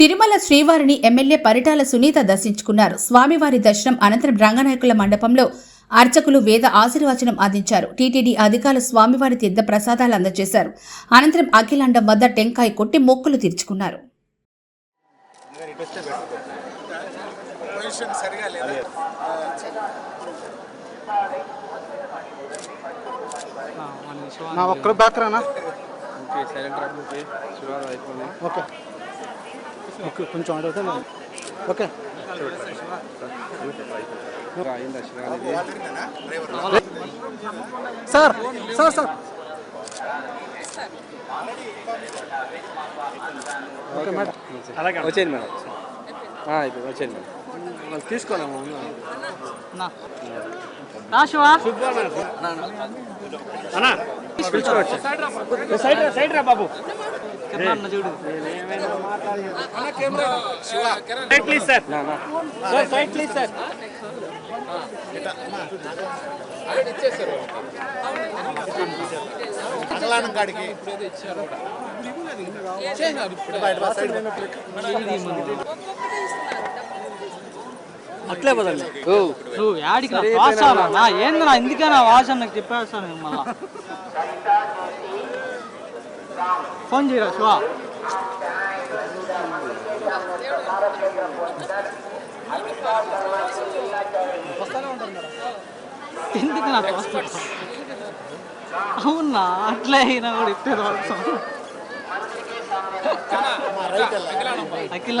తిరుమల శ్రీవారిని ఎమ్మెల్యే పరిటాల సునీత దర్శించుకున్నారు. స్వామివారి దర్శనం అనంతరం రంగనాయకుల మండపంలో అర్చకులు వేద ఆశీర్వచనం అందించారు. టీటీడీ అధికారులు స్వామివారి తీర్థ ప్రసాదాలు అందజేశారు. అనంతరం అఖిలాండం వద్ద టెంకాయ కొట్టి మొక్కులు తీర్చుకున్నారు. నా ఒక్కరు బ్యాక్ రానా? Silent okay. కొంచెం అడిగితే నేను okay. Sir sir sir. Okay madam. వచ్చేయండి మేడం. అయిపోయింది వచ్చేయండి మేడం. తీసుకోలేము పిలుచుకోవచ్చు సైడ్ రా బాబు. చూడు. Side please sir sir side please sir అగలానం కాడికి. అట్లే పదండి ఓ. నువ్వు యాడికి నా వాసన నా ఏంది నా ఎందుకే నా వాసన నాకు చెప్పేస్తాను నేను మళ్ళా. ఫోన్ చేయరా శివ? ఎందుకు నాకు వస్తుంది అవునా? అట్లా అయినా కూడా ఇప్పేది వస్తాం అఖిల